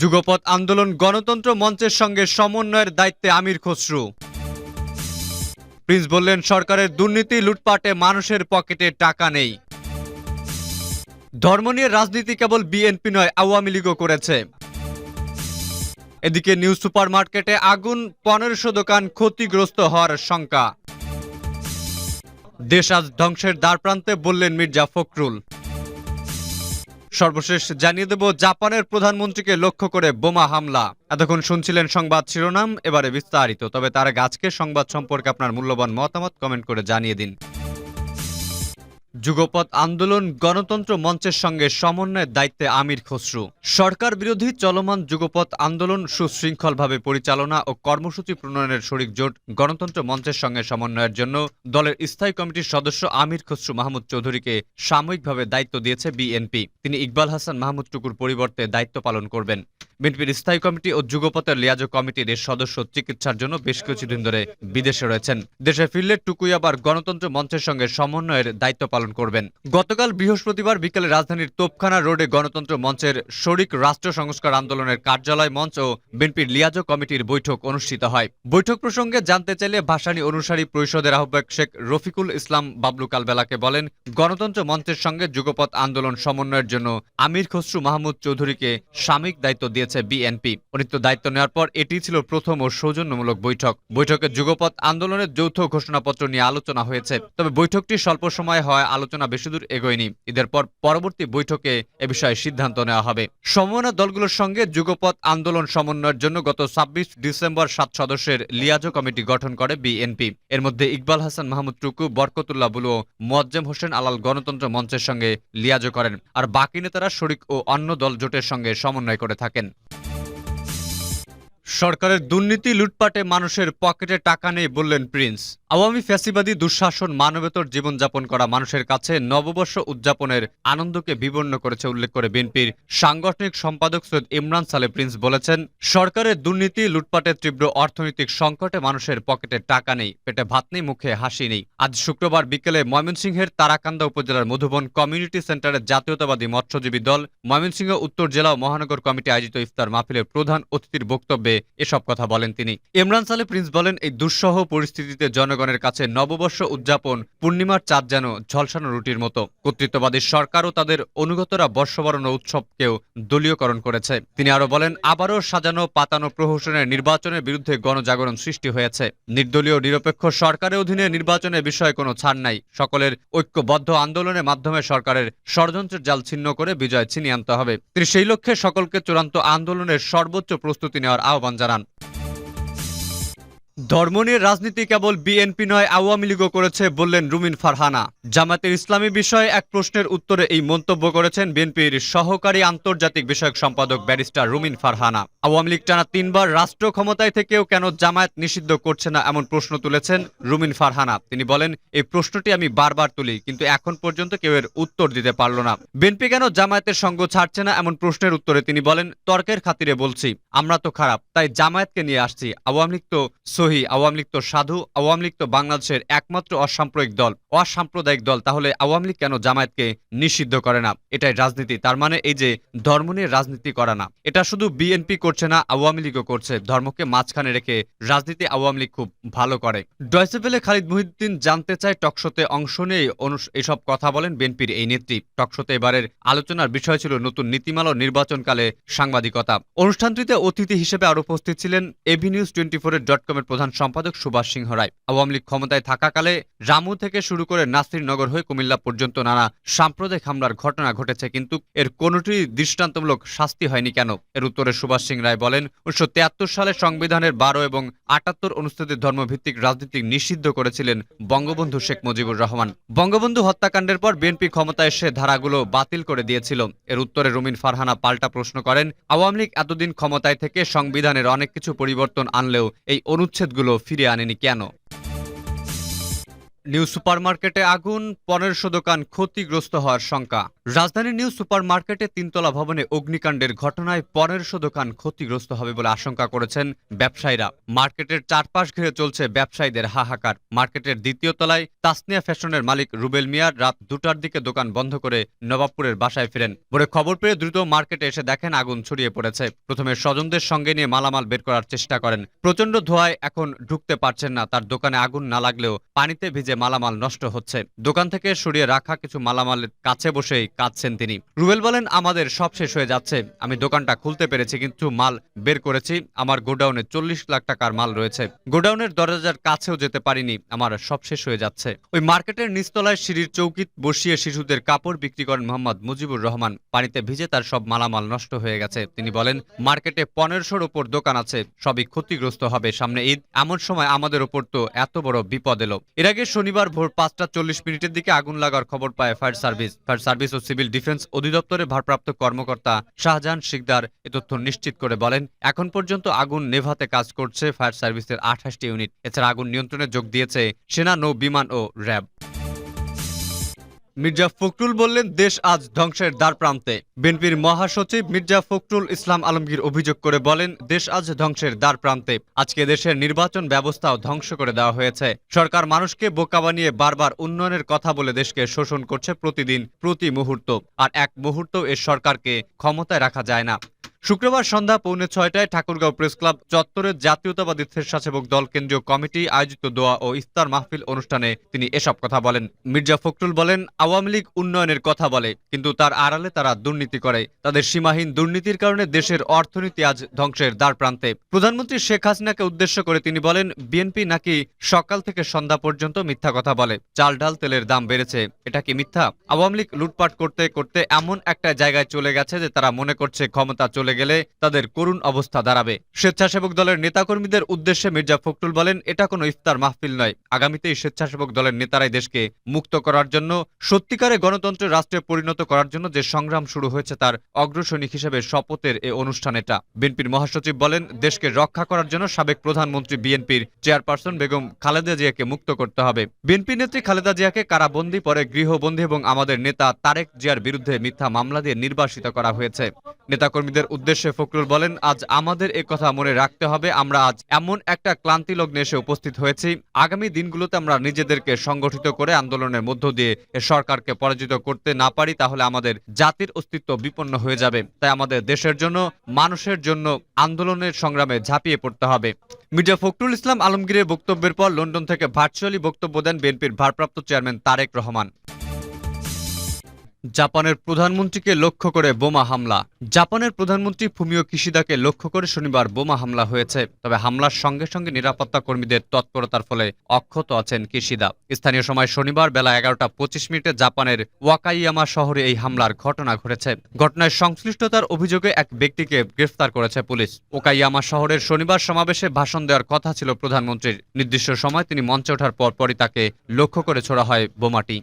যুগপৎ আন্দোলন গণতন্ত্র মঞ্চের সঙ্গে সমন্বয়ের দায়িত্বে আমির খসরু। প্রিন্স বললেন, সরকারের দুর্নীতি, লুটপাটে মানুষের পকেটে টাকা নেই। ধর্ম নিয়ে রাজনীতি কেবল বিএনপি নয়, আওয়ামী লীগও করেছে। এদিকে নিউ সুপার মার্কেটে আগুন, পনেরোশো দোকান ক্ষতিগ্রস্ত হওয়ার শঙ্কা। দেশ আজ ধ্বংসের দ্বারপ্রান্তে বললেন মির্জা ফখরুল। সর্বশেষ জানিয়ে দেব, জাপানের প্রধানমন্ত্রীকে লক্ষ্য করে বোমা হামলা। এতক্ষণ শুনছিলেন সংবাদ শিরোনাম, এবারে বিস্তারিত। তবে তার গাছকে সংবাদ সম্পর্কে আপনার মূল্যবান মতামত কমেন্ট করে জানিয়ে দিন। যুগপৎ আন্দোলন গণতন্ত্র মঞ্চের সঙ্গে সমন্বয়ের দায়িত্বে আমির খসরু। সরকার বিরোধী চলমান যুগপৎ আন্দোলন সুশৃঙ্খলভাবে পরিচালনা ও কর্মসূচি প্রণয়নের শরিক জোট গণতন্ত্র মঞ্চের সঙ্গে সমন্বয়ের জন্য দলের স্থায়ী কমিটির সদস্য আমির খসরু মাহমুদ চৌধুরীকে সাময়িকভাবে দায়িত্ব দিয়েছে বিএনপি। তিনি ইকবাল হাসান মাহমুদ টুকুর পরিবর্তে দায়িত্ব পালন করবেন। বিএনপির স্থায়ী কমিটি ও যুগপথের লিয়াজো কমিটির সদস্য চিকিৎসার জন্য বেশ কিছুদিন ধরে বিদেশে রয়েছেন। দেশে ফিরলে টুকুই আবার গণতন্ত্র মঞ্চের সঙ্গে সমন্বয়ের দায়িত্ব পালন করবেন। গতকাল বৃহস্পতিবার বিকেলে রাজধানীর তোপখানা রোডে গণতন্ত্র মঞ্চের শরিক রাষ্ট্র সংস্কার আন্দোলনের কার্যালয় মঞ্চ ও বিএনপির লিয়াজো কমিটির বৈঠক অনুষ্ঠিত হয়। বৈঠক প্রসঙ্গে জানতে চাইলে ভাসানী অনুসারী পরিষদের আহ্বায়ক শেখ রফিকুল ইসলাম বাবলু কালবেলাকে বলেন, গণতন্ত্র মঞ্চের সঙ্গে যুগপথ আন্দোলন সমন্বয়ের জন্য আমির খসরু মাহমুদ চৌধুরীকে সাময়িক দায়িত্ব দিয়েছে বিএনপি। অনিত্য দায়িত্ব নেওয়ার পর এটি ছিল প্রথম ও সৌজন্যমূলক বৈঠক। বৈঠকে যুগপথ আন্দোলনের যৌথ ঘোষণাপত্র নিয়ে আলোচনা হয়েছে। তবে বৈঠকটি স্বল্প সময় হওয়ায় আলোচনা বেশিদূর এগোয়নি। ঈদের পর পরবর্তী বৈঠকে এ বিষয়ে সিদ্ধান্ত নেওয়া হবে। সমন্বয় দলগুলোর সঙ্গে যুগপথ আন্দোলন সমন্বয়ের জন্য গত ছাব্বিশ ডিসেম্বর সাত সদস্যের লিয়াজো কমিটি গঠন করে বিএনপি। এর মধ্যে ইকবাল হাসান, মাহমুদ টুকু, বরকতুল্লাহ বুলু মোয়াজ্জেম হোসেন আলাল গণতন্ত্র মঞ্চের সঙ্গে লিয়াজো করেন। আর বাকি নেতারা শরিক ও অন্য দল জোটের সঙ্গে সমন্বয় করে থাকেন। সরকারের দুর্নীতি লুটপাটে মানুষের পকেটে টাকা নেই বললেন প্রিন্স। আওয়ামী ফ্যাসিবাদী দুঃশাসন, মানবেতর জীবনযাপন করা মানুষের কাছে নববর্ষ উদযাপনের আনন্দকে বিবর্ণ করেছে উল্লেখ করে বিএনপির সাংগঠনিক সম্পাদক সৈয়দ ইমরান সালে প্রিন্স বলেছেন, সরকারের দুর্নীতি লুটপাটের তীব্র অর্থনৈতিক সংকটে মানুষের পকেটে টাকা নেই, পেটে ভাত নেই, মুখে হাসি নেই। আজ শুক্রবার বিকেলে ময়মনসিংহের তারাকান্দা উপজেলার মধুবন কমিউনিটি সেন্টারের জাতীয়তাবাদী মৎস্যজীবী দল ময়মনসিংহ উত্তর জেলা মহানগর কমিটি আয়োজিত ইফতার মাহফিলের প্রধান অতিথির বক্তব্যে এসব কথা বলেন তিনি। ইমরান সালে প্রিন্স বলেন, এই দুঃসহ পরিস্থিতিতে জনগণের কাছে নববর্ষ উদযাপন পূর্ণিমার চাঁদ যেন ঝলসানো রুটির মতো। কর্তৃত্ববাদী সরকারও তাদের অনুগতরা বর্ষবরণ উৎসবকেও দলীয়করণ করেছে। তিনি আরও বলেন, আবারও সাজানো, পাতানো, প্রহসনের নির্বাচনের বিরুদ্ধে গণজাগরণ সৃষ্টি হয়েছে। নির্দলীয় নিরপেক্ষ সরকারের অধীনে নির্বাচনের বিষয়ে কোনো ছাড় নাই। সকলের ঐক্যবদ্ধ আন্দোলনের মাধ্যমে সরকারের ষড়যন্ত্রের জাল ছিন্ন করে বিজয় ছিনিয়ে আনতে হবে। তিনি সেই লক্ষ্যে সকলকে চূড়ান্ত আন্দোলনের সর্বোচ্চ প্রস্তুতি নেওয়ার আহ্বান জানান। ধর্ম নিয়ে রাজনীতি কেবল বিএনপি নয়, আওয়ামী লীগও করেছে বললেন রুমিন ফারহানা। জামাতের ইসলামী বিষয়ে এক প্রশ্নের উত্তরে এই মন্তব্য করেছেন বিএনপির সহকারী আন্তর্জাতিক বিষয়ক সম্পাদক ব্যারিস্টার রুমিন ফারহানা। আওয়ামী লীগ টানা তিনবার রাষ্ট্র ক্ষমতায় থেকেও কেন জামায়াত নিষিদ্ধ করছে না এমন প্রশ্ন তুলেছেন রুমিন ফারহানা। তিনি বলেন, এই প্রশ্নটি আমি বারবার তুলি, কিন্তু এখন পর্যন্ত কেউ এর উত্তর দিতে পারল না। বিএনপি কেন জামায়াতের সঙ্গ ছাড়ছে না এমন প্রশ্নের উত্তরে তিনি বলেন, তর্কের খাতিরে বলছি, আমরা তো খারাপ, তাই জামায়াতকে নিয়ে আসছি, আওয়ামী লীগ তো সহি আওয়ামী লীগ তো সাধু, আওয়ামী লীগ তো বাংলাদেশের একমাত্র অসাম্প্রদায়িক দল অসাম্প্রদায়িক দল, তাহলে আওয়ামী লীগ কেন জামায়াতকে নিষিদ্ধ করে না? এটাই রাজনীতি, তার মানে এই যে ধর্ম নিয়ে রাজনীতি করা না। এটা শুধু বিএনপি করছে না, আওয়ামী লীগও করছে। ধর্মকে মাঝখানে রেখে রাজনীতি আওয়ামী লীগ খুব ভালো করে। ডয়সেভেলে খালিদ মহিউদ্দিন জানতে চায় টকশোতে অংশ নিয়ে এসব কথা বলেন বিএনপির এই নেত্রী। টকশোতে এবারের আলোচনার বিষয় ছিল নতুন নীতিমালা নির্বাচনকালে সাংবাদিকতা। অনুষ্ঠানটিতে অতিথি হিসেবে আরও উপস্থিত ছিলেন এভি নিউজ টোয়েন্টি ফোরের ডট কমের প্রধান সম্পাদক সুভাষ সিংহ রায়। আওয়ামী লীগ ক্ষমতায় থাকাকালে রামু থেকে শুরু করে নাসিরনগর হয়ে কুমিল্লা পর্যন্ত নানা সাম্প্রদায়িক হামলার ঘটনা ঘটেছে, কিন্তু এর কোনটি দৃষ্টান্তমূলক শাস্তি হয়নি কেন? এর উত্তরে সুভাষ সিং রায় বলেন, উনিশশো সালে সংবিধানের বারো এবং আটাত্তর অনুচ্ছেদের ধর্মভিত্তিক রাজনীতি নিষিদ্ধ করেছিলেন বঙ্গবন্ধু শেখ মুজিবুর রহমান। বঙ্গবন্ধু হত্যাকাণ্ডের পর বিএনপি ক্ষমতায় এসে ধারাগুলো বাতিল করে দিয়েছিল। এর উত্তরে রুমিন ফারহানা পাল্টা প্রশ্ন করেন, আওয়ামী লীগ এতদিন ক্ষমতায় থেকে সংবিধানের অনেক কিছু পরিবর্তন আনলেও এই অনুচ্ছেদগুলো ফিরে আনেনি কেন? নিউ সুপারমার্কেটে আগুন, পনেরোশো দোকান ক্ষতিগ্রস্ত হওয়ার শঙ্কা। রাজধানীর নিউ সুপারমার্কেটে তিনতলা ভবনে অগ্নিকাণ্ডের ঘটনায় পনেরোশো দোকান ক্ষতিগ্রস্ত হবে বলে আশঙ্কা করেছেন ব্যবসায়ীরা। মার্কেটের চারপাশ ঘিরে চলছে ব্যবসায়ীদের হাহাকার। মার্কেটের দ্বিতীয় তলায় তাসনিয়া ফ্যাশনের মালিক রুবেল মিয়ার রাত দুটার দিকে দোকান বন্ধ করে নবাবপুরের বাসায় ফিরেন। ভোরে খবর পেয়ে দ্রুত মার্কেটে এসে দেখেন আগুন ছড়িয়ে পড়েছে। প্রথমে স্বজনদের সঙ্গে নিয়ে মালামাল বের করার চেষ্টা করেন। প্রচণ্ড ধোঁয়ায় এখন ঢুকতে পারছেন না। তার দোকানে আগুন না লাগলেও পানিতে ভিজে মালামাল নষ্ট হচ্ছে। দোকান থেকে সরিয়ে রাখা কিছু মালামালের কাছে বসেই কাঁদছেন তিনি। রুবেল বলেন, আমাদের সব শেষ হয়ে যাচ্ছে। আমি দোকানটা খুলতে পেরেছি, কিন্তু মাল বের করেছি। আমার গোডাউনে চল্লিশ লাখ টাকার মাল রয়েছে। গোডাউনের দরজার কাছেও যেতে পারিনি। আমার সব শেষ হয়ে যাচ্ছে। ওই মার্কেটের নিচতলায় সিঁড়ির চৌকিত বসিয়ে শিশুদের কাপড় বিক্রি করেন মোহাম্মদ মুজিবুর রহমান। পানিতে ভিজে তার সব মালামাল নষ্ট হয়ে গেছে। তিনি বলেন, মার্কেটে পনেরোশোর ওপর দোকান আছে। সবই ক্ষতিগ্রস্ত হবে সামনে ঈদ। এমন সময় আমাদের ওপর তো এত বড় বিপদ এলো। এর আগে শনিবার ভোর পাঁচটা চল্লিশ মিনিটের দিকে আগুন লাগার খবর পায় ফায়ার সার্ভিস। ফায়ার সার্ভিস ও সিভিল ডিফেন্স অধিদপ্তরের ভারপ্রাপ্ত কর্মকর্তা শাহজাহান শিকদার এ তথ্য নিশ্চিত করে বলেন, এখন পর্যন্ত আগুন নেভাতে কাজ করছে ফায়ার সার্ভিসের আঠাশটি ইউনিট। এছাড়া আগুন নিয়ন্ত্রণে যোগ দিয়েছে সেনা, নৌ, বিমান ও র্যাব। মির্জা ফখরুল বললেন, দেশ আজ ধ্বংসের দ্বার প্রান্তে। বিএনপির মহাসচিব মির্জা ফখরুল ইসলাম আলমগীর অভিযোগ করে বলেন, দেশ আজ ধ্বংসের দ্বার প্রান্তে। আজকে দেশের নির্বাচন ব্যবস্থাও ধ্বংস করে দেওয়া হয়েছে। সরকার মানুষকে বোকা বানিয়ে বারবার উন্নয়নের কথা বলে দেশকে শোষণ করছে প্রতিদিন, প্রতি মুহূর্ত। আর এক মুহূর্ত এ সরকারকে ক্ষমতায় রাখা যায় না। শুক্রবার সন্ধ্যা পৌনে ছয়টায় ঠাকুরগাঁও প্রেস ক্লাব চত্বরের জাতীয়তাবাদী স্বেচ্ছাসেবক দল কেন্দ্রীয় কমিটি আয়োজিত দোয়া ও ইফতার মাহফিল অনুষ্ঠানে তিনি এসব কথা বলেন। মির্জা ফখরুল বলেন, আওয়ামী লীগ উন্নয়নের কথা বলে, কিন্তু তার আড়ালে তারা দুর্নীতি করে। তাদের সীমাহীন দুর্নীতির কারণে দেশের অর্থনীতি আজ ধ্বংসের দ্বার প্রান্তে। প্রধানমন্ত্রী শেখ হাসিনাকে উদ্দেশ্য করে তিনি বলেন, বিএনপি নাকি সকাল থেকে সন্ধ্যা পর্যন্ত মিথ্যা কথা বলে। চাল ডাল তেলের দাম বেড়েছে। এটা কি মিথ্যা? আওয়ামী লীগ লুটপাট করতে করতে এমন একটা জায়গায় চলে গেছে যে তারা মনে করছে ক্ষমতা চলে গেলে তাদের করুণ অবস্থা দাঁড়াবে। স্বেচ্ছাসেবক দলের নেতাকর্মীদের উদ্দেশ্যে মির্জা ফখরুল বলেন, এটা কোনো ইফতার মাহফিল নয়। আগামীতেই স্বেচ্ছাসেবক দলের নেতারাই দেশকে মুক্ত করার জন্য, সত্যিকারে গণতন্ত্রের রাষ্ট্রে পরিণত করার জন্য যে সংগ্রাম শুরু হয়েছে তার অগ্রসৈনিক হিসেবে শপথের এ অনুষ্ঠান এটা। বিএনপির মহাসচিব বলেন, দেশকে রক্ষা করার জন্য সাবেক প্রধানমন্ত্রী বিএনপির চেয়ারপারসন বেগম খালেদা জিয়াকে মুক্ত করতে হবে। বিএনপি নেত্রী খালেদা জিয়াকে কারাবন্দী পরে গৃহবন্দী এবং আমাদের নেতা তারেক জিয়ার বিরুদ্ধে মিথ্যা মামলা দিয়ে নির্বাসিত করা হয়েছে। নেতাকর্মীদের উদ্দেশ্যে ফখরুল বলেন, আজ আমাদের এ কথা মনে রাখতে হবে। আমরা আজ এমন একটা ক্লান্তি লগ্নে এসে উপস্থিত হয়েছি। আগামী দিনগুলোতে আমরা নিজেদেরকে সংগঠিত করে আন্দোলনের মধ্য দিয়ে সরকারকে পরাজিত করতে না পারি, তাহলে আমাদের জাতির অস্তিত্ব বিপন্ন হয়ে যাবে। তাই আমাদের দেশের জন্য, মানুষের জন্য আন্দোলনের সংগ্রামে ঝাঁপিয়ে পড়তে হবে। মির্জা ফখরুল ইসলাম আলমগীরের বক্তব্যের পর লন্ডন থেকে ভার্চুয়ালি বক্তব্য দেন বিএনপির ভারপ্রাপ্ত চেয়ারম্যান তারেক রহমান। জাপানের প্রধানমন্ত্রীকে লক্ষ্য করে বোমা হামলা। জাপানের প্রধানমন্ত্রী ফুমিও কিশিদাকে লক্ষ্য করে শনিবার বোমা হামলা হয়েছে, তবে হামলার সঙ্গে সঙ্গে নিরাপত্তা কর্মীদের তৎপরতার ফলে অক্ষত আছেন কিশিদা। স্থানীয় সময় শনিবার বেলা এগারোটা পঁচিশ মিনিটে জাপানের ওয়াকাইয়ামা শহরে এই হামলার ঘটনা ঘটেছে। ঘটনায় সংশ্লিষ্টতার অভিযোগে এক ব্যক্তিকে গ্রেফতার করেছে পুলিশ। ওকাইয়ামা শহরের শনিবার সমাবেশে ভাষণ দেওয়ার কথা ছিল প্রধানমন্ত্রীর। নির্দিষ্ট সময় তিনি মঞ্চে ওঠার পরপরই তাকে লক্ষ্য করে ছোড়া হয় বোমাটি।